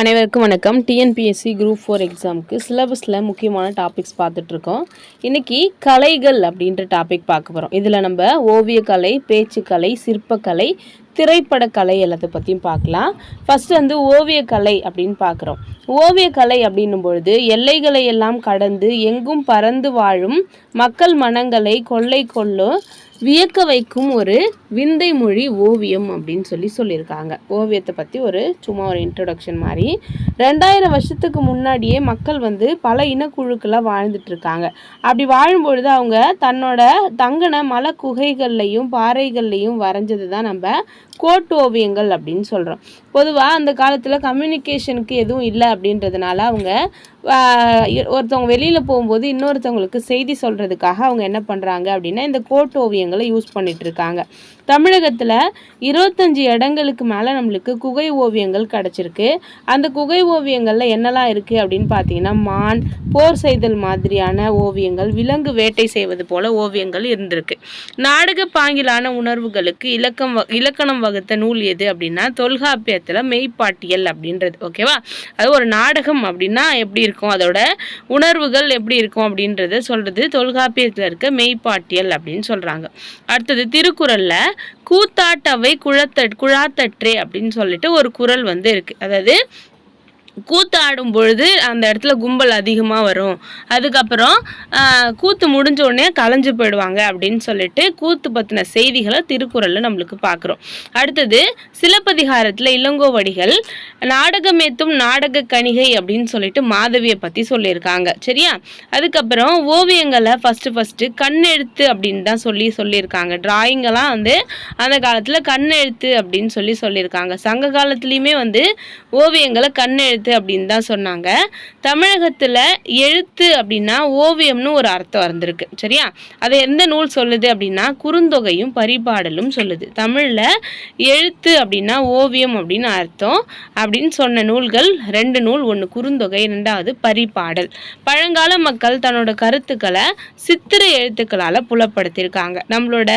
அனைவருக்கும் வணக்கம். TNPSC group four எக்ஸாமுக்கு சிலபஸில் முக்கியமான டாபிக்ஸ் பார்த்துட்ருக்கோம். இன்றைக்கி கலைகள் அப்படின்ற டாபிக் பார்க்க போகிறோம் இதில் நம்ம ஓவியக்கலை பேச்சுக்கலை சிற்பக்கலை திரைப்படக்கலை எல்லாத்தை பற்றியும் பார்க்கலாம். ஃபஸ்ட்டு வந்து ஓவியக்கலை அப்படின்னு பார்க்குறோம். ஓவியக்கலை அப்படின்னும் பொழுது எல்லைகளை எல்லாம் கடந்து எங்கும் பறந்து வாழும் மக்கள் மனங்களை கொள்ளை கொள்ளும் வியக்க வைக்கும் ஒரு விந்தை மொழி ஓவியம் அப்படின்னு சொல்லி சொல்லியிருக்காங்க. ஓவியத்தை பற்றி ஒரு சும்மா ஒரு இன்ட்ரடக்ஷன் மாதிரி. ரெண்டாயிரம் வருஷத்துக்கு முன்னாடியே மக்கள் வந்து பல இனக்குழுக்களாக வாழ்ந்துட்டு இருக்காங்க. அப்படி வாழும்பொழுது அவங்க தன்னோட தங்கின மலை குகைகள்லையும் பாறைகள்லையும் வரைஞ்சது தான் நம்ம கோட்டு ஓவியங்கள் அப்படின்னு சொல்கிறோம் பொதுவாக அந்த காலத்தில் கம்யூனிகேஷனுக்கு எதுவும் இல்லை அப்படின்றதுனால அவங்க ஒருத்தவங்க வெளியில் போகும்போது இன்னொருத்தவங்களுக்கு செய்தி சொல்கிறதுக்காக அவங்க என்ன பண்ணுறாங்க அப்படின்னா இந்த கோட்டு ஓவியங்களை யூஸ் பண்ணிகிட்ருக்காங்க தமிழகத்தில் இருபத்தஞ்சி இடங்களுக்கு மேலே நம்மளுக்கு குகை ஓவியங்கள் கிடச்சிருக்கு. அந்த குகை ஓவியங்களில் என்னெல்லாம் இருக்குது அப்படின்னு பார்த்தீங்கன்னா மான் போர் செய்தல் மாதிரியான ஓவியங்கள் விலங்கு வேட்டை செய்வது போல ஓவியங்கள் இருந்திருக்கு. நாடக பாங்கிலான உணர்வுகளுக்கு இலக்கம் வ- இலக்கணம் வகுத்த நூல் எது அப்படின்னா தொல்காப்பியத்தில் மெய்ப்பாட்டியல் அப்படின்றது. ஓகேவா அது ஒரு நாடகம் அப்படின்னா எப்படி இருக்கும்? அதோட உணர்வுகள் எப்படி இருக்கும் அப்படின்றத சொல்கிறது தொல்காப்பியத்தில் இருக்க மெய்ப்பாட்டியல் அப்படின்னு சொல்கிறாங்க அடுத்தது திருக்குறளில் கூத்தாட்டவை குழத்த குழாத்தற்றே அப்படின்னு சொல்லிட்டு ஒரு குரல் வந்து இருக்குது அதாவது கூத்தாடும் பொழுது அந்த இடத்துல கும்பல் அதிகமாக வரும். அதுக்கப்புறம் கூத்து முடிஞ்ச உடனே கலைஞ்சு போயிடுவாங்க அப்படின்னு சொல்லிட்டு கூத்து பற்றின செய்திகளை திருக்குறளில் நம்மளுக்கு பார்க்குறோம் அடுத்தது சிலப்பதிகாரத்தில் இளங்கோவடிகள் நாடகமேத்தும் நாடக கணிகை அப்படின்னு சொல்லிட்டு மாதவியை பற்றி சொல்லியிருக்காங்க. சரியா? அதுக்கப்புறம் ஓவியங்களை ஃபஸ்ட்டு ஃபஸ்ட்டு கண்ணெழுத்து அப்படின்னு தான் சொல்லி சொல்லியிருக்காங்க. டிராயிங்கெல்லாம் வந்து அந்த காலத்தில் கண்ணெழுத்து அப்படின்னு சொல்லி சொல்லியிருக்காங்க. சங்க காலத்துலேயுமே வந்து ஓவியங்களை கண்ணெழுத்து அப்படின்னு தான் சொன்னாங்க. தமிழகத்தில் எழுத்து அப்படின்னா ஓவியம்னு ஒரு அர்த்தம் வந்திருக்கு. சரியா? அதை எந்த நூல் சொல்லுது அப்படின்னா குறுந்தொகையும் பரிபாடலும் சொல்லுது. தமிழில் எழுத்து அப்படின்னா ஓவியம் அப்படின்னு அர்த்தம். அப்படின்னு சொன்ன நூல்கள் ரெண்டு நூல் ஒன்று குறுந்தொகை ரெண்டாவது பரிபாடல். பழங்கால மக்கள் தன்னோட கருத்துக்களை சித்திர எழுத்துக்களால் புலப்படுத்தியிருக்காங்க. நம்மளோட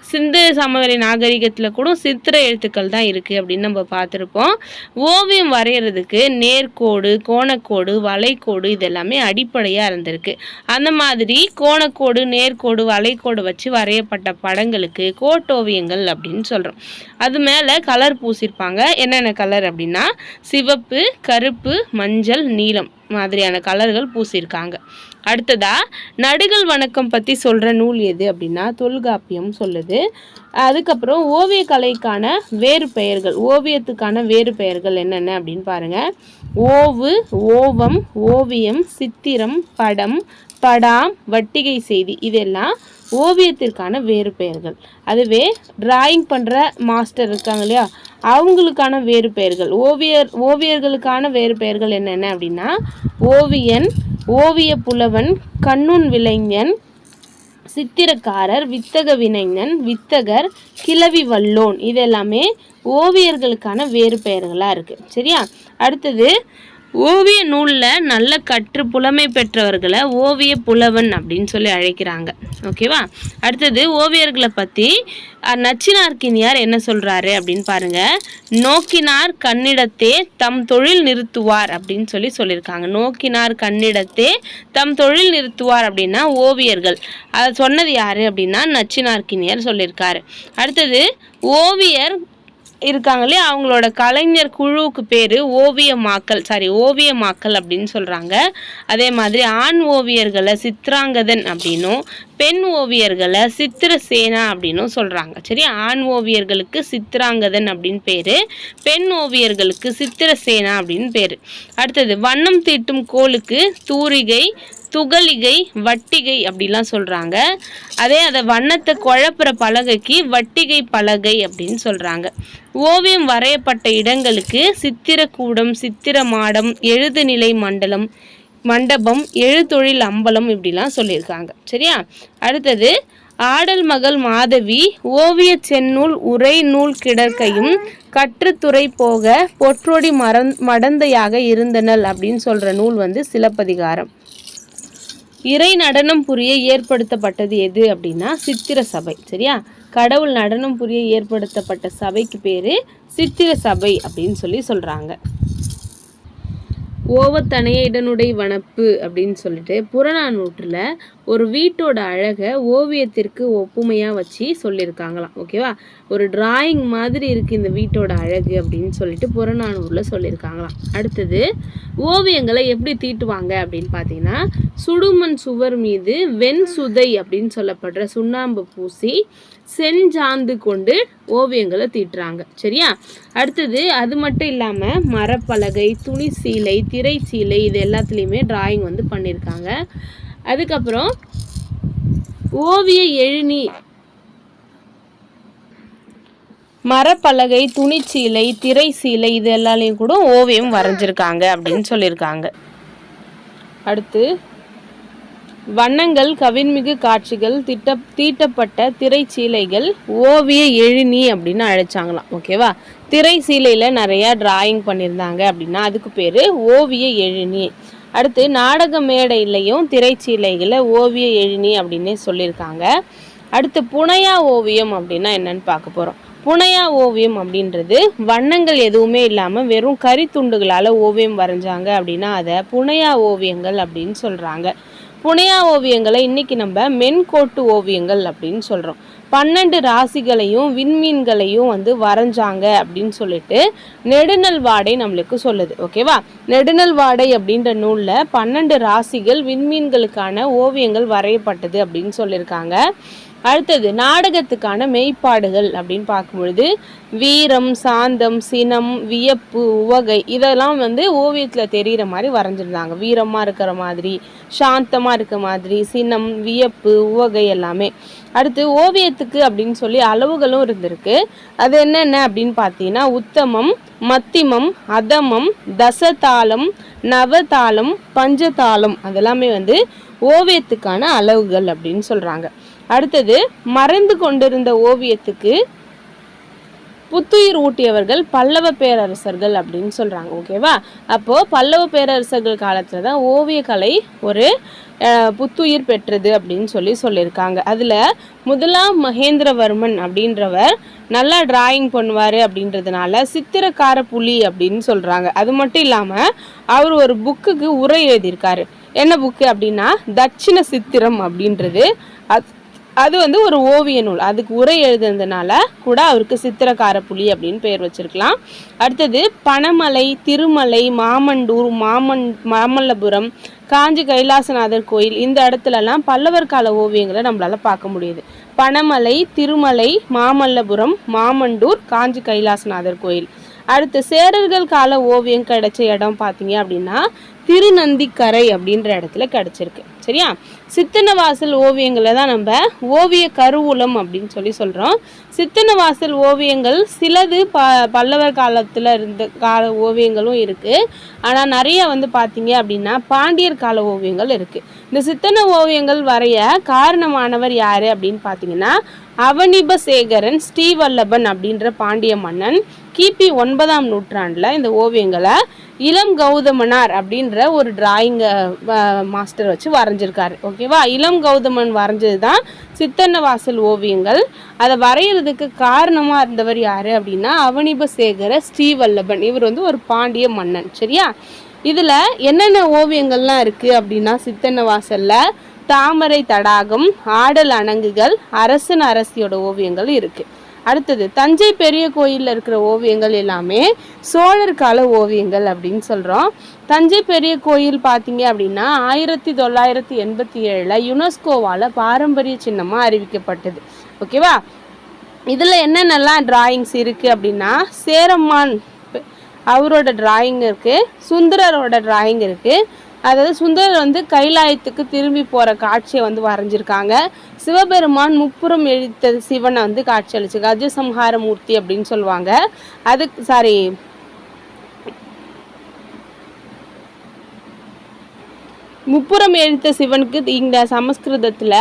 சிந்து சமவெளி நாகரிகத்தில் கூட சித்திர எழுத்துக்கள் தான் இருக்குது அப்படின்னு நம்ம பார்த்துருப்போம். ஓவியம் வரைகிறதுக்கு நேர்கோடு கோணக்கோடு வளைக்கோடு இதெல்லாமே அடிப்படையாக இருந்திருக்கு. அந்த மாதிரி கோணக்கோடு நேர்கோடு வளைக்கோடு வச்சு வரையப்பட்ட படங்களுக்கு கோட்டோவியங்கள் அப்படின்னு சொல்கிறோம் அது மேலே கலர் பூசியிருப்பாங்க என்னென்ன கலர் அப்படின்னா சிவப்பு கருப்பு மஞ்சள் நீலம் மாதிரியான கலர்கள் பூசியிருக்காங்க அடுத்ததா நடுகள் வணக்கம் பற்றி சொல்கிற நூல் எது அப்படின்னா தொல்காப்பியம் சொல்லுது. அதுக்கப்புறம் ஓவிய கலைக்கான வேறு பெயர்கள் ஓவியத்துக்கான வேறு பெயர்கள் என்னென்ன அப்படின்னு பாருங்க. ஓவு ஓவம் ஓவியம் சித்திரம் படம் படாம் வட்டிகை செய்தி. இதெல்லாம் ஓவியத்திற்கான வேறு பெயர்கள். அதுவே டிராயிங் பண்ணுற மாஸ்டர் இருக்காங்க இல்லையா? அவங்களுக்கான வேறு பெயர்கள். ஓவியர் ஓவியர்களுக்கான வேறு பெயர்கள் என்னென்ன அப்படின்னா ஓவியன் ஓவிய புலவன் கண்ணுன் விளைஞன் சித்திரக்காரர் வித்தக வினைஞன் வித்தகர் கிளவி வல்லோன். இதெல்லாமே ஓவியர்களுக்கான வேறு பெயர்களாக இருக்குது சரியா? அடுத்தது ஓவிய நூலில் நல்ல கற்று புலமை பெற்றவர்களை ஓவிய புலவன் அப்படின்னு சொல்லி அழைக்கிறாங்க. ஓகேவா அடுத்தது ஓவியர்களை பற்றி நச்சினார்க்கினியார் என்ன சொல்கிறாரு அப்படின்னு பாருங்கள் நோக்கினார் கண்ணிடத்தே தம் தொழில் நிறுத்துவார் அப்படின்னு சொல்லி சொல்லியிருக்காங்க. நோக்கினார் கண்ணிடத்தே தம் தொழில் நிறுத்துவார் அப்படின்னா ஓவியர்கள். அதை சொன்னது யார் அப்படின்னா நச்சினார்க்கினியார் சொல்லியிருக்காரு. அடுத்தது ஓவியர் இருக்காங்க இல்லையா? அவங்களோட கலைஞர் குழுவுக்கு பேர் ஓவியமாக்கல். சாரி ஓவியமாக்கல் அப்படின்னு சொல்கிறாங்க அதே மாதிரி ஆண் ஓவியர்களை சித்ராங்கதன் அப்படின்னும் பெண் ஓவியர்களை சித்திரசேனா அப்படின்னும் சொல்கிறாங்க சரி ஆண் ஓவியர்களுக்கு சித்ராங்கதன் அப்படின்னு பேர் பெண் ஓவியர்களுக்கு சித்திரசேனா அப்படின்னு பேர். அடுத்தது வண்ணம் தீட்டும் கோலுக்கு தூரிகை துகளிகை வட்டிகை அப்படிலாம் சொல்கிறாங்க அதே அதை வண்ணத்தை குழப்புற பலகைக்கு வட்டிகை பலகை அப்படின்னு சொல்கிறாங்க ஓவியம் வரையப்பட்ட இடங்களுக்கு சித்திரக்கூடம் சித்திர மாடம் எழுதுநிலை மண்டலம் மண்டபம் எழுத்தொழில் அம்பலம் இப்படிலாம் சொல்லியிருக்காங்க. சரியா? அடுத்தது ஆடல் மகள் மாதவி ஓவிய செந்நூல் உரை நூல் கிடற்கையும் கற்றுத்துறை போக பொற்றொடி மறந் மடந்தையாக இருந்தனல் அப்படின்னு சொல்கிற நூல் வந்து சிலப்பதிகாரம். இறை நடனம் புரிய ஏற்படுத்தப்பட்டது எது அப்படின்னா சித்திர சபை சரியா? கடவுள் நடனம் புரிய ஏற்படுத்தப்பட்ட சபைக்கு பேர் சித்திர சபை அப்படின்னு சொல்லி சொல்கிறாங்க ஓவத்தனைய இடனுடை வனப்பு அப்படின்னு சொல்லிட்டு புறநானூற்றில் ஒரு வீட்டோட அழகை ஓவியத்திற்கு ஒப்புமையாக வச்சு சொல்லியிருக்காங்களாம் ஓகேவா? ஒரு டிராயிங் மாதிரி இருக்குது இந்த வீட்டோட அழகு அப்படின்னு சொல்லிட்டு புறநானூரில் சொல்லியிருக்காங்களாம். அடுத்தது ஓவியங்களை எப்படி தீட்டுவாங்க அப்படின்னு பார்த்தீங்கன்னா சுடுமண் சுவர் மீது வெண் சுதை அப்படின்னு சொல்லப்படுற சுண்ணாம்பு பூசி செஞ்சாந்து கொண்டு ஓவியங்களை தீட்டுறாங்க. சரியா? அடுத்தது அது மட்டும் இல்லாமல் மரப்பலகை துணி சீலை திரை சீலை இது எல்லாத்துலேயுமே டிராயிங் வந்து பண்ணியிருக்காங்க அதுக்கப்புறம் ஓவிய எழுநி மரப்பலகை துணிச்சீலை திரை சீலை இது எல்லாலையும் கூட ஓவியம் வரைஞ்சிருக்காங்க அப்படின்னு சொல்லியிருக்காங்க அடுத்து வண்ணங்கள் கவின்மிகு காட்சிகள் திட்ட தீட்டப்பட்ட திரைச்சீலைகள் ஓவிய எழுநி அப்படின்னு அழைச்சாங்களாம். ஓகேவா திரை சீலையில் நிறையா டிராயிங் பண்ணியிருந்தாங்க அப்படின்னா அதுக்கு பேர் ஓவிய எழுநி. அடுத்து நாடக மேடையிலையும் திரைச்சீலைகளை ஓவிய எழுநி அப்படின்னே சொல்லியிருக்காங்க. அடுத்து புனையா ஓவியம் அப்படின்னா என்னன்னு பார்க்க போகிறோம் புனையா ஓவியம் அப்படின்றது வண்ணங்கள் எதுவுமே இல்லாமல் வெறும் கரித்துண்டுகளால் ஓவியம் வரைஞ்சாங்க அப்படின்னா அதை புனையா ஓவியங்கள் அப்படின்னு சொல்கிறாங்க புனையா ஓவியங்களை இன்னைக்கு நம்ம மென்கோட்டு ஓவியங்கள் அப்படின்னு சொல்கிறோம் பன்னெண்டு ராசிகளையும் விண்மீன்களையும் வந்து வரைஞ்சாங்க அப்படின்னு சொல்லிட்டு நெடுநல் வாடை நம்மளுக்கு சொல்லுது. ஓகேவா நெடுநல் வாடை அப்படின்ற நூலில் பன்னெண்டு ராசிகள் விண்மீன்களுக்கான ஓவியங்கள் வரையப்பட்டது அப்படின்னு சொல்லியிருக்காங்க. அடுத்தது நாடகத்துக்கான மெய்ப்பாடுகள் அப்படின்னு பார்க்கும்பொழுது வீரம் சாந்தம் சினம் வியப்பு உவகை இதெல்லாம் வந்து ஓவியத்தில் தெரிகிற மாதிரி வரைஞ்சிருந்தாங்க. வீரமாக இருக்கிற மாதிரி சாந்தமாக இருக்க மாதிரி சினம் வியப்பு உவகை எல்லாமே. அடுத்து ஓவியத்துக்கு அப்படின்னு சொல்லி அளவுகளும் இருந்திருக்கு. அது என்னென்ன அப்படின்னு பார்த்தீங்கன்னா உத்தமம் மத்திமம் அதமம் தசதாளம் நவதாளம் பஞ்சதாளம் அதெல்லாமே வந்து ஓவியத்துக்கான அளவுகள் அப்படின்னு சொல்கிறாங்க அடுத்தது மறைந்து கொண்டிருந்த ஓவியத்துக்கு புத்துயிர் ஊட்டியவர்கள் பல்லவ பேரரசர்கள் அப்படின்னு சொல்கிறாங்க ஓகேவா அப்போது பல்லவ பேரரசர்கள் காலத்தில் தான் ஓவியக்கலை ஒரு புத்துயிர் பெற்றது அப்படின்னு சொல்லி சொல்லியிருக்காங்க. அதில் முதலாம் மகேந்திரவர்மன் அப்படின்றவர் நல்லா டிராயிங் பண்ணுவார் அப்படின்றதுனால சித்திரக்கார புலி அப்படின்னு சொல்கிறாங்க அது மட்டும் இல்லாமல் அவர் ஒரு புக்குக்கு உரை எழுதியிருக்காரு. என்ன புக்கு அப்படின்னா தட்சிண சித்திரம் அப்படின்றது. அது அது வந்து ஒரு ஓவிய நூல். அதுக்கு உரை எழுதுனதுனால கூட அவருக்கு சித்திரக்கார புலி அப்படின்னு பெயர் வச்சிருக்கலாம். அடுத்தது பனமலை திருமலை மாமண்டூர் மாமன் மாமல்லபுரம் காஞ்சி கைலாசநாதர் கோயில் இந்த இடத்துலலாம் பல்லவர் கால ஓவியங்களை நம்மளால பார்க்க முடியுது. பனமலை திருமலை மாமல்லபுரம் மாமண்டூர் காஞ்சி கைலாசநாதர் கோயில். அடுத்து சேரர்கள் கால ஓவியம் கிடைச்ச இடம் பார்த்தீங்க அப்படின்னா திருநந்திக்கரை அப்படின்ற இடத்துல கிடச்சிருக்கு. சரியா? சித்தனவாசல் ஓவியங்களை தான் நம்ம ஓவிய கருவூலம் அப்படின்னு சொல்லி சொல்கிறோம் சித்தனவாசல் ஓவியங்கள் சிலது ப பல்லவர் காலத்தில் இருந்த கால ஓவியங்களும் இருக்குது ஆனால் நிறைய வந்து பார்த்தீங்க அப்படின்னா பாண்டியர் கால ஓவியங்கள் இருக்குது இந்த சித்தன ஓவியங்கள் வரைய காரணமானவர் யார் அப்படின்னு பார்த்தீங்கன்னா அவனிபசேகரன் ஸ்ரீவல்லபன் அப்படின்ற பாண்டிய மன்னன். கிபி ஒன்பதாம் நூற்றாண்டில் இந்த ஓவியங்களை இளம் கௌதமனார் அப்படின்ற ஒரு டிராயிங் மாஸ்டர் வச்சு வரைஞ்சிருக்காரு. ஓகேவா இளம் கௌதமன் வரைஞ்சது தான் சித்தன்னவாசல் ஓவியங்கள். அதை வரைகிறதுக்கு காரணமாக இருந்தவர் யார் அப்படின்னா அவனிபசேகர ஸ்ரீவல்லபன். இவர் வந்து ஒரு பாண்டிய மன்னன். சரியா? இதில் என்னென்ன ஓவியங்கள்லாம் இருக்குது அப்படின்னா சித்தன்ன வாசலில் தாமரை தடாகம் ஆடல் அணங்குகள் அரசன் அரசியோட ஓவியங்கள் இருக்குது அடுத்தது தஞ்சை பெரிய கோயிலில் இருக்கிற ஓவியங்கள் எல்லாமே சோழர் கால ஓவியங்கள் அப்படின்னு சொல்கிறோம் தஞ்சை பெரிய கோயில் பார்த்தீங்க அப்படின்னா ஆயிரத்தி தொள்ளாயிரத்தி எண்பத்தி ஏழில் யுனெஸ்கோவால் பாரம்பரிய சின்னமாக அறிவிக்கப்பட்டது. ஓகேவா இதில் என்னென்னலாம் டிராயிங்ஸ் இருக்குது அப்படின்னா சேரம்மான் அவரோட டிராயிங் இருக்குது சுந்தரரோட டிராயிங் இருக்குது அதாவது சுந்தரர் வந்து கைலாயத்துக்கு திரும்பி போகிற காட்சியை வந்து வரைஞ்சிருக்காங்க. சிவபெருமான் முப்புறம் எழுத்த சிவனை வந்து காட்சி அளிச்சு கஜசம்ஹார மூர்த்தி அப்படின்னு சொல்லுவாங்க. அதுக்கு சாரி முப்புறம் எழுத்த சிவனுக்கு இந்த சமஸ்கிருதத்தில்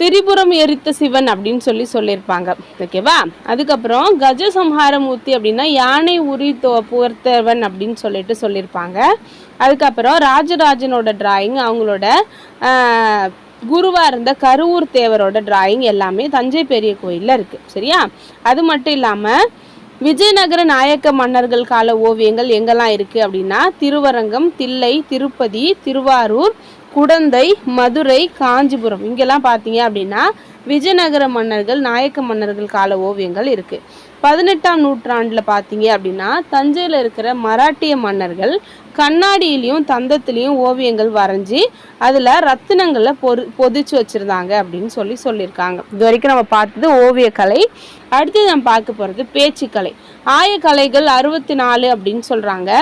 திரிபுரம் எரித்த சிவன் அப்படின்னு சொல்லி சொல்லியிருப்பாங்க. ஓகேவா அதுக்கப்புறம் கஜசம்ஹாரமூர்த்தி அப்படின்னா யானை உரி புகர்த்தவன் அப்படின்னு சொல்லிட்டு சொல்லியிருப்பாங்க. அதுக்கப்புறம் ராஜராஜனோட டிராயிங் அவங்களோட குருவாக இருந்த கருவூர் தேவரோட டிராயிங் எல்லாமே தஞ்சை பெரிய கோயிலில் இருக்குது சரியா? அது மட்டும் இல்லாமல் விஜயநகர நாயக்க மன்னர்கள் கால ஓவியங்கள் எங்கெல்லாம் இருக்குது அப்படின்னா திருவரங்கம் தில்லை திருப்பதி திருவாரூர் குடந்தை மதுரை காஞ்சிபுரம். இங்கெல்லாம் பார்த்தீங்க அப்படின்னா விஜயநகர மன்னர்கள் நாயக்க மன்னர்கள் கால ஓவியங்கள் இருக்குது பதினெட்டாம் நூற்றாண்டில் பார்த்தீங்க அப்படின்னா தஞ்சையில் இருக்கிற மராட்டிய மன்னர்கள் கண்ணாடியிலையும் தந்தத்துலேயும் ஓவியங்கள் வரைஞ்சி அதில் ரத்தினங்களை பொறு பொதிச்சு வச்சுருந்தாங்க அப்படின்னு சொல்லி சொல்லியிருக்காங்க. இது வரைக்கும் நம்ம பார்த்தது ஓவியக்கலை. அடுத்து நம்ம பார்க்க போகிறது பேச்சுக்கலை. ஆயக்கலைகள் அறுபத்தி நாலு அப்படின்னு சொல்கிறாங்க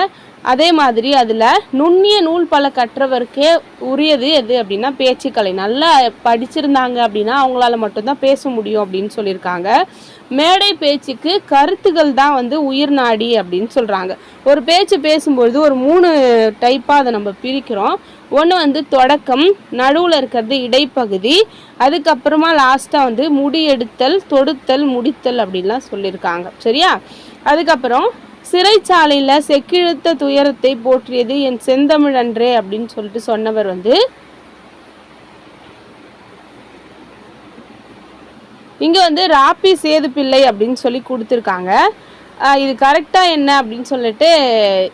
அதே மாதிரி அதில் நுண்ணிய நூல் பல கற்றவருக்கே உரியது எது அப்படின்னா பேச்சுக்கலை. நல்லா படிச்சிருந்தாங்க அப்படின்னா அவங்களால மட்டும்தான் பேச முடியும் அப்படின்னு சொல்லியிருக்காங்க. மேடை பேச்சுக்கு கருத்துகள் தான் வந்து உயிர் நாடி அப்படின்னு சொல்கிறாங்க ஒரு பேச்சு பேசும்பொழுது ஒரு மூணு டைப்பாக அதை நம்ம பிரிக்கிறோம். ஒன்று வந்து தொடக்கம் நடுவில் இருக்கிறது இடைப்பகுதி அதுக்கப்புறமா லாஸ்ட்டாக வந்து முடி எடுத்தல் தொடுத்தல் முடித்தல் அப்படின்லாம் சொல்லியிருக்காங்க. சரியா? அதுக்கப்புறம் சிறைச்சாலையில் செக்கிழுத்த துயரத்தை போற்றியது என் செந்தமிழன்றே அப்படின்னு சொல்லிட்டு சொன்னவர் வந்து இங்கே வந்து ராப்பி சேது பிள்ளை அப்படின்னு சொல்லி கொடுத்துருக்காங்க. ஆஹ் இது கரெக்டாக என்ன அப்படின்னு சொல்லிட்டு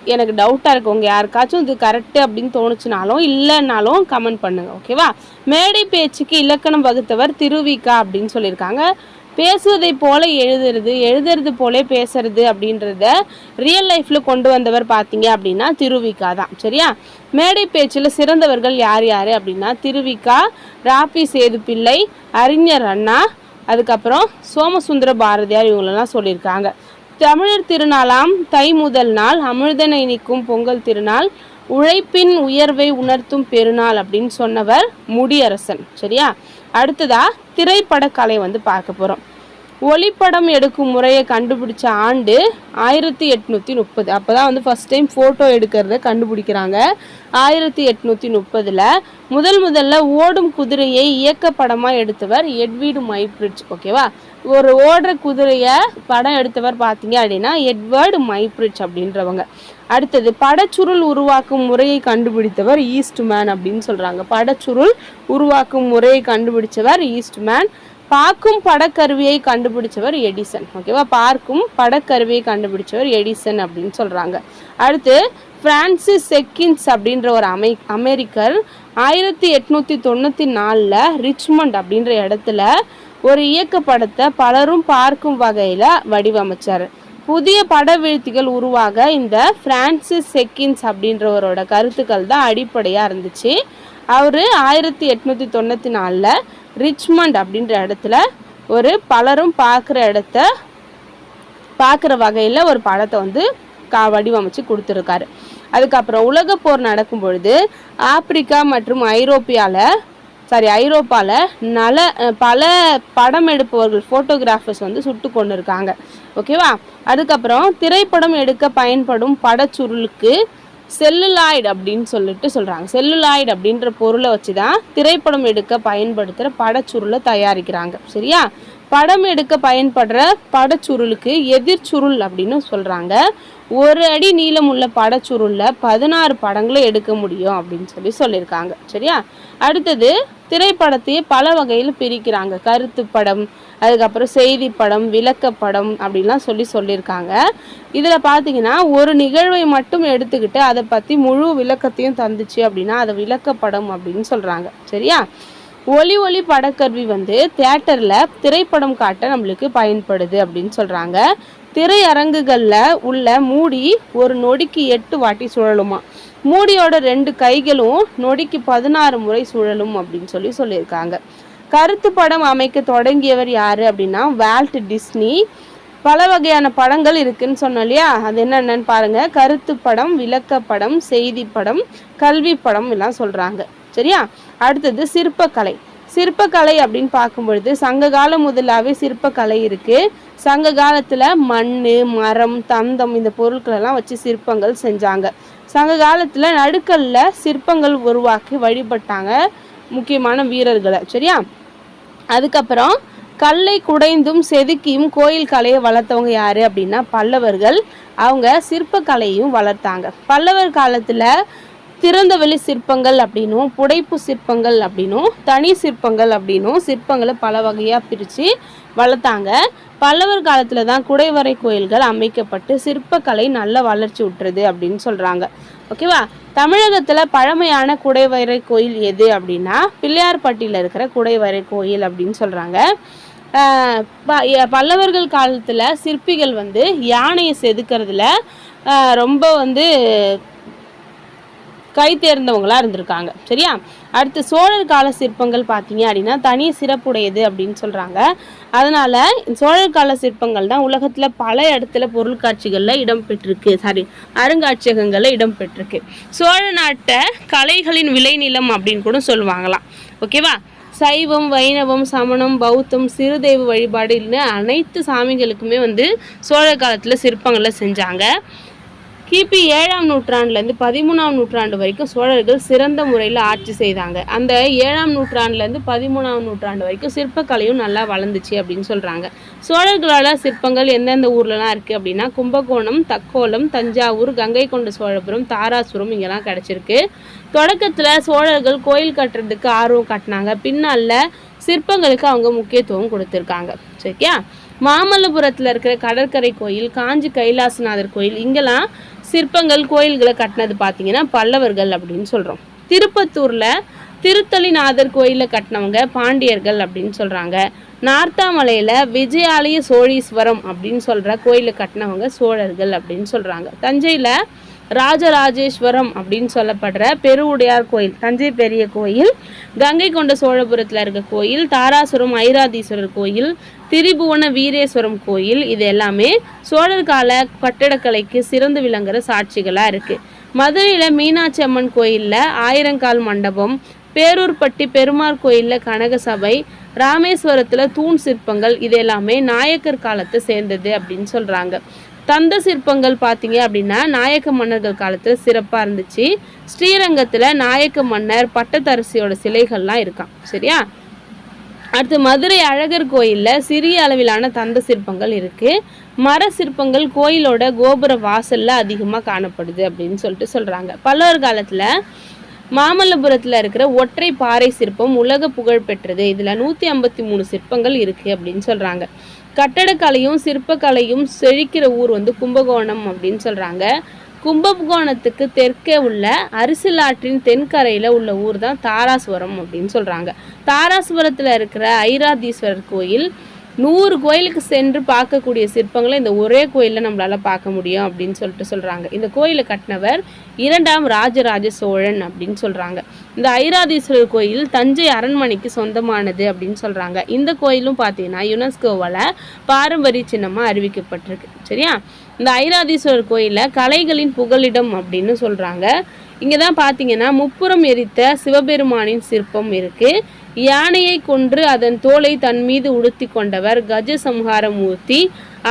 எனக்கு டவுட்டாக இருக்குது உங்கள் யாருக்காச்சும் இது கரெக்டு அப்படின்னு தோணுச்சுனாலும் இல்லைன்னாலும் கமெண்ட் பண்ணுங்கள் ஓகேவா மேடை பேச்சுக்கு இலக்கணம் வகுத்தவர் திருவிக்கா அப்படின்னு சொல்லியிருக்காங்க. பேசுவதை போல எழுதுறது எழுதுறது போலே பேசுறது அப்படின்றத ரியல் லைஃப்பில் கொண்டு வந்தவர் பார்த்தீங்க அப்படின்னா திருவிக்கா தான். சரியா? மேடை பேச்சில் சிறந்தவர்கள் யார் யார் அப்படின்னா திருவிக்கா ராபி சேது பிள்ளை அறிஞர் அண்ணா அதுக்கப்புறம் சோமசுந்தர பாரதியார் இவங்களெல்லாம் சொல்லியிருக்காங்க. தமிழர் திருநாளாம் தை முதல் நாள் அமிர்தனை நிற்கும் பொங்கல் திருநாள் உழைப்பின் உயர்வை உணர்த்தும் பெருநாள் அப்படின்னு சொன்னவர் முடியரசன். சரியா? அடுத்ததா திரைப்படக்கலை வந்து பார்க்க போகிறோம் ஒளிப்படம் எடுக்கும் முறையை கண்டுபிடிச்ச ஆண்டு ஆயிரத்தி எட்நூற்றி முப்பது. அப்போ தான் வந்து ஃபஸ்ட் டைம் ஃபோட்டோ எடுக்கிறத கண்டுபிடிக்கிறாங்க. ஆயிரத்தி எட்நூற்றி முப்பதில் முதல் முதல்ல ஓடும் குதிரையை இயக்கப்படமாக எடுத்தவர் எட்வீடு மைப்ரிட்ஜ் ஓகேவா? ஒரு ஓடுற குதிரையை படம் எடுத்தவர் பார்த்தீங்க அப்படின்னா எட்வர்டு மைப்ரிட்ஜ் அப்படின்றவங்க. அடுத்தது படச்சுருள் உருவாக்கும் முறையை கண்டுபிடித்தவர் ஈஸ்ட் மேன் அப்படின்னு சொல்கிறாங்க படச்சுருள் உருவாக்கும் முறையை கண்டுபிடிச்சவர் ஈஸ்ட்மேன். பார்க்கும் படக்கருவியை கண்டுபிடிச்சவர் எடிசன். ஓகேவா பார்க்கும் படக்கருவியை கண்டுபிடிச்சவர் எடிசன் அப்படின்னு சொல்கிறாங்க அடுத்து ஃப்ரான்சிஸ் செக்கின்ஸ் அப்படின்ற ஒரு அமை அமெரிக்கர் ஆயிரத்தி எட்நூற்றி தொண்ணூற்றி நாலில் ரிச்மண்ட் அப்படின்ற இடத்துல ஒரு இயக்கப்படத்தை பலரும் பார்க்கும் வகையில் வடிவமைச்சார். புதிய படவீழ்த்திகள் உருவாக இந்த ஃப்ரான்சிஸ் செக்கின்ஸ் அப்படின்றவரோட கருத்துக்கள் தான் அடிப்படையாக இருந்துச்சு. அவர் ஆயிரத்தி எட்நூற்றி தொண்ணூற்றி நாலில் ரிச்மண்ட் அப்படின்ற இடத்துல ஒரு பலரும் பார்க்குற இடத்த பார்க்குற வகையில் ஒரு படத்தை வந்து கா வடிவமைச்சு கொடுத்துருக்காரு. அதுக்கப்புறம் உலக போர் நடக்கும் பொழுது ஆப்பிரிக்கா மற்றும் ஐரோப்பியாவில் சாரி ஐரோப்பாவில் நல பல படம் எடுப்பவர்கள் ஃபோட்டோகிராஃபர்ஸ் வந்து சுட்டு கொண்டு இருக்காங்க ஓகேவா அதுக்கப்புறம் திரைப்படம் எடுக்க பயன்படும் படச்சுருளுக்கு செல்லுலாய்டு அப்படின்னு சொல்லிட்டு சொல்கிறாங்க செல்லுலாய்டு அப்படின்ற பொருளை வச்சு தான் திரைப்படம் எடுக்க பயன்படுத்துகிற படச்சுருளை தயாரிக்கிறாங்க. சரியா? படம் எடுக்க பயன்படுற படச்சுருளுக்கு எதிர்ச்சுருள் அப்படின்னு சொல்கிறாங்க ஒரு அடி நீளம் உள்ள படச்சுருளில் பதினாறு படங்களை எடுக்க முடியும் அப்படின்னு சொல்லி சொல்லியிருக்காங்க. சரியா? அடுத்தது திரைப்படத்தையே பல வகையில் பிரிக்கிறாங்க. கருத்து படம் அதுக்கப்புறம் செய்தி படம் விளக்கப்படம் அப்படின்லாம் சொல்லி சொல்லியிருக்காங்க. இதில் பார்த்தீங்கன்னா ஒரு நிகழ்வை மட்டும் எடுத்துக்கிட்டு அதை பற்றி முழு விளக்கத்தையும் தந்துச்சு அப்படின்னா அதை விளக்கப்படம் அப்படின்னு சொல்கிறாங்க சரியா? ஒலி ஒளி படக்கருவி வந்து தேட்டரில் திரைப்படம் காட்ட நம்மளுக்கு பயன்படுது அப்படின்னு சொல்கிறாங்க திரையரங்குகளில் உள்ள மூடி ஒரு நொடிக்கு எட்டு வாட்டி சுழலுமா? மூடியோட ரெண்டு கைகளும் நொடிக்கு பதினாறு முறை சுழலும் அப்படின்னு சொல்லி சொல்லியிருக்காங்க. கருத்து படம் அமைக்க தொடங்கியவர் யார் அப்படின்னா வால்ட் டிஸ்னி. பல வகையான படங்கள் இருக்குன்னு சொன்னோம் இல்லையா? அது என்னென்னு பாருங்க. கருத்து படம் விளக்கப்படம் செய்தி படம் கல்வி படம் எல்லாம் சொல்றாங்க. சரியா? அடுத்தது சிற்பக்கலை. சிற்பக்கலை அப்படின்னு பார்க்கும்பொழுது சங்க காலம் முதலாவே சிற்பக்கலை இருக்கு. சங்க காலத்துல மண் மரம் தந்தம் இந்த பொருட்கள் எல்லாம் வச்சு சிற்பங்கள் செஞ்சாங்க. சங்க காலத்துல நடுக்கல்ல சிற்பங்கள் உருவாக்கி வழிபட்டாங்க முக்கியமான வீரர்களை. சரியா? அதுக்கப்புறம் கல்லை குடைந்தும் செதுக்கியும் கோயில் கலையை வளர்த்தவங்க யார் அப்படின்னா பல்லவர்கள். அவங்க சிற்பக்கலையும் வளர்த்தாங்க. பல்லவர் காலத்தில் திறந்தவெளி சிற்பங்கள் அப்படின்னும் புடைப்பு சிற்பங்கள் அப்படின்னும் தனி சிற்பங்கள் அப்படின்னும் சிற்பங்களை பல வகையாக பிரித்து வளர்த்தாங்க. பல்லவர் காலத்தில் தான் குடைவரை கோயில்கள் அமைக்கப்பட்டு சிற்பக்கலை நல்ல வளர்ச்சி விட்டுறது அப்படின்னு சொல்கிறாங்க ஓகேவா? தமிழகத்தில் பழமையான குடைவரை கோயில் எது அப்படின்னா பிள்ளையார்பட்டியில் இருக்கிற குடைவரை கோயில் அப்படின்னு சொல்கிறாங்க பல்லவர்கள் காலத்தில் சிற்பிகள் வந்து யானையை செதுக்கிறதுல ரொம்ப வந்து கை தேர்ந்தவங்களாக இருந்திருக்காங்க. சரியா? அடுத்து சோழர் கால சிற்பங்கள் பார்த்தீங்க அப்படின்னா தனி சிறப்புடையது அப்படின்னு சொல்கிறாங்க அதனால் சோழர் கால சிற்பங்கள் தான் உலகத்தில் பல இடத்துல பொருட்காட்சிகளில் இடம்பெற்றிருக்கு. சாரி அருங்காட்சியகங்களில் இடம்பெற்றிருக்கு. சோழ நாட்டை கலைகளின் விளைநிலம் அப்படின்னு கூட சொல்லுவாங்களாம். ஓகேவா சைவம் வைணவம் சமணம் பௌத்தம் சிறுதெய்வ வழிபாடுன்னு அனைத்து சாமிகளுக்குமே வந்து சோழர் காலத்தில் சிற்பங்களை செஞ்சாங்க. கிபி ஏழாம் நூற்றாண்டுலேருந்து பதிமூணாம் நூற்றாண்டு வரைக்கும் சோழர்கள் சிறந்த முறையில் ஆட்சி செய்தாங்க. அந்த ஏழாம் நூற்றாண்டுலேருந்து பதிமூணாம் நூற்றாண்டு வரைக்கும் சிற்பக்கலையும் நல்லா வளர்ந்துச்சு அப்படின்னு சொல்கிறாங்க சோழர்களால் சிற்பங்கள் எந்தெந்த ஊர்லலாம் இருக்குது அப்படின்னா கும்பகோணம் தக்கோலம் தஞ்சாவூர் கங்கை கொண்ட சோழபுரம் தாராசுரம் இங்கெல்லாம் கிடச்சிருக்கு. தொடக்கத்தில் சோழர்கள் கோயில் கட்டுறதுக்கு ஆர்வம் காட்டினாங்க. பின்னால் சிற்பங்களுக்கு அவங்க முக்கியத்துவம் கொடுத்துருக்காங்க. சரியா? மாமல்லபுரத்தில் இருக்கிற கடற்கரை கோயில் காஞ்சி கைலாசநாதர் கோயில் இங்கெல்லாம் சிற்பங்கள் கோயில்களை கட்டினது பார்த்தீங்கன்னா பல்லவர்கள் அப்படின்னு சொல்கிறோம் திருப்பத்தூரில் திருத்தலிநாதர் கோயிலில் கட்டினவங்க பாண்டியர்கள் அப்படின்னு சொல்கிறாங்க நார்த்தாமலையில் விஜயாலய சோழீஸ்வரம் அப்படின்னு சொல்கிற கோயிலை கட்டினவங்க சோழர்கள் அப்படின்னு சொல்கிறாங்க தஞ்சையில் ராஜராஜேஸ்வரம் அப்படின்னு சொல்லப்படுற பெருவுடையார் கோயில் தஞ்சை பெரிய கோயில் கங்கை கொண்ட சோழபுரத்தில் இருக்க கோயில் தாராசுரம் ஐராதீஸ்வரர் கோயில் திரிபுவன வீரேஸ்வரம் கோயில் இது எல்லாமே சோழர் கால கட்டடக்கலைக்கு சிறந்து விளங்குற சாட்சிகளாக இருக்குது மதுரையில் மீனாட்சி அம்மன் கோயிலில் ஆயிரங்கால் மண்டபம் பேரூர்பட்டி பெருமாள் கோயிலில் கனகசபை ராமேஸ்வரத்தில் தூண் சிற்பங்கள் இது எல்லாமே நாயக்கர் காலத்தை சேர்ந்தது அப்படின்னு சொல்கிறாங்க தந்த சிற்பங்கள் பார்த்தீங்க அப்படின்னா நாயக்க மன்னர்கள் காலத்தில் சிறப்பாக இருந்துச்சு. ஸ்ரீரங்கத்தில் நாயக்க மன்னர் பட்டத்தரசியோட சிலைகள்லாம் இருக்கான் சரியா? அடுத்து மதுரை அழகர் கோயிலில் சிறிய அளவிலான தந்த சிற்பங்கள் இருக்குது மர சிற்பங்கள் கோயிலோட கோபுர வாசலில் அதிகமாக காணப்படுது அப்படின்னு சொல்லிட்டு சொல்கிறாங்க பல்லவர் காலத்தில் மாமல்லபுரத்தில் இருக்கிற ஒற்றை பாறை சிற்பம் உலக புகழ் பெற்றது. இதில் நூற்றி ஐம்பத்தி மூணு சிற்பங்கள் இருக்குது அப்படின்னு சொல்கிறாங்க கட்டடக்கலையும் சிற்பக்கலையும் செழிக்கிற ஊர் வந்து கும்பகோணம் அப்படின்னு சொல்கிறாங்க கும்பகோணத்துக்கு தெற்கே உள்ள அரிசிலாற்றின் தென்கரையில் உள்ள ஊர் தான் தாராசுவரம் அப்படின்னு சொல்கிறாங்க தாராசுவரத்தில் இருக்கிற ஐராதீஸ்வரர் கோயில் நூறு கோயிலுக்கு சென்று பார்க்கக்கூடிய சிற்பங்களை இந்த ஒரே கோயிலில் நம்மளால் பார்க்க முடியும் அப்படின்னு சொல்லிட்டு சொல்கிறாங்க இந்த கோயிலை கட்டினவர் இரண்டாம் ராஜராஜ சோழன் அப்படின்னு சொல்கிறாங்க இந்த ஐராதீஸ்வரர் கோயில் தஞ்சை அரண்மனைக்கு சொந்தமானது அப்படின்னு சொல்கிறாங்க இந்த கோயிலும் பார்த்தீங்கன்னா யுனெஸ்கோவால் பாரம்பரிய சின்னமாக அறிவிக்கப்பட்டிருக்கு. சரியா? இந்த ஐராதீஸ்வரர் கோயிலில் கலைகளின் புகலிடம் அப்படின்னு சொல்கிறாங்க இங்கே தான் பார்த்தீங்கன்னா முப்புறம் எரித்த சிவபெருமானின் சிற்பம் இருக்குது யானையை கொன்று அதன் தோலை தன் மீது உடுத்தி கொண்டவர். கஜ சம்ஹாரமூர்த்தி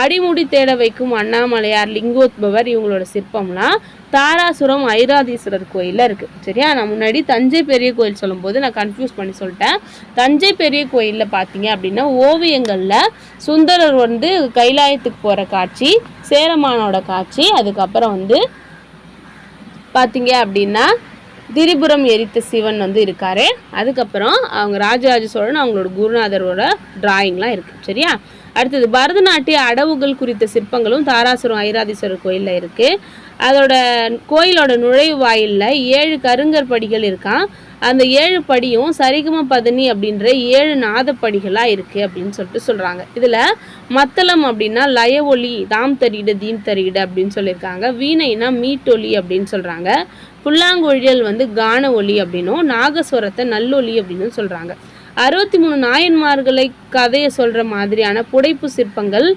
அடிமுடி தேட வைக்கும் அண்ணாமலையார் லிங்கோத்பவர் இவங்களோட சிற்பம்லாம் தாராசுரம் ஐராதீஸ்வரர் கோயிலில் இருக்குது சரியா? நான் முன்னாடி தஞ்சை பெரிய கோயில் சொல்லும்போது நான் கன்ஃபியூஸ் பண்ணி சொல்லிட்டேன். தஞ்சை பெரிய கோயிலில் பார்த்தீங்க அப்படின்னா ஓவியங்களில் சுந்தரர் வந்து கைலாயத்துக்கு போகிற காட்சி சேரமானோட காட்சி அதுக்கப்புறம் வந்து பார்த்தீங்க அப்படின்னா திரிபுரம் எரித்த சிவன் வந்து இருக்காரு. அதுக்கப்புறம் அவங்க ராஜராஜ சோழன் அவங்களோட குருநாதரோட டிராயிங்லாம் இருக்குது சரியா? அடுத்தது பரதநாட்டிய அடவுகள் குறித்த சிற்பங்களும் தாராசுரம் ஐராதீஸ்வரர் கோயிலில் இருக்குது அதோட கோயிலோட நுழைவு வாயிலில் ஏழு கருங்கற்படிகள் இருக்கான் அந்த ஏழு படியும் சரிகம பதனி அப்படின்ற ஏழு நாதப்படிகளாக இருக்குது அப்படின்னு சொல்லிட்டு சொல்கிறாங்க இதில் மத்தளம் அப்படின்னா லய ஒலி தாம் தரியிட தீம் தரியிட அப்படின்னு சொல்லியிருக்காங்க. வீணைனா மீட்டொலி அப்படின்னு சொல்கிறாங்க புல்லாங்குழல் வந்து கான ஒலி அப்படின்னும் நாகஸ்வரத்தை நல்லொலி அப்படின்னு சொல்கிறாங்க அறுபத்தி மூணு நாயன்மார்களை கதையை சொல்கிற மாதிரியான புடைப்பு சிற்பங்கள்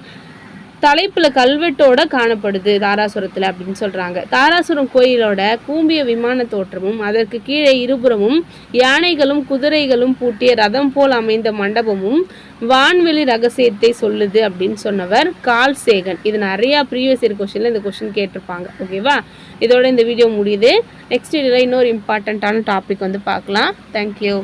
தலைப்பில் கல்வெட்டோட காணப்படுது தாராசுரத்தில் அப்படின்னு சொல்கிறாங்க தாராசுரம் கோயிலோட கூம்பிய விமான தோற்றமும் அதற்கு கீழே இருபுறமும் யானைகளும் குதிரைகளும் பூட்டிய ரதம் போல் அமைந்த மண்டபமும் வான்வெளி ரகசியத்தை சொல்லுது அப்படின்னு சொன்னவர் கால் சேகன் இது நிறையா ப்ரீவியஸ் இயர் கொஷனில் இந்த கொஷின் கேட்டிருப்பாங்க. ஓகேவா இதோட இந்த வீடியோ முடியுது. நெக்ஸ்ட் இதில் இன்னொரு இம்பார்ட்டண்ட்டான டாபிக் வந்து பார்க்கலாம். தேங்க்யூ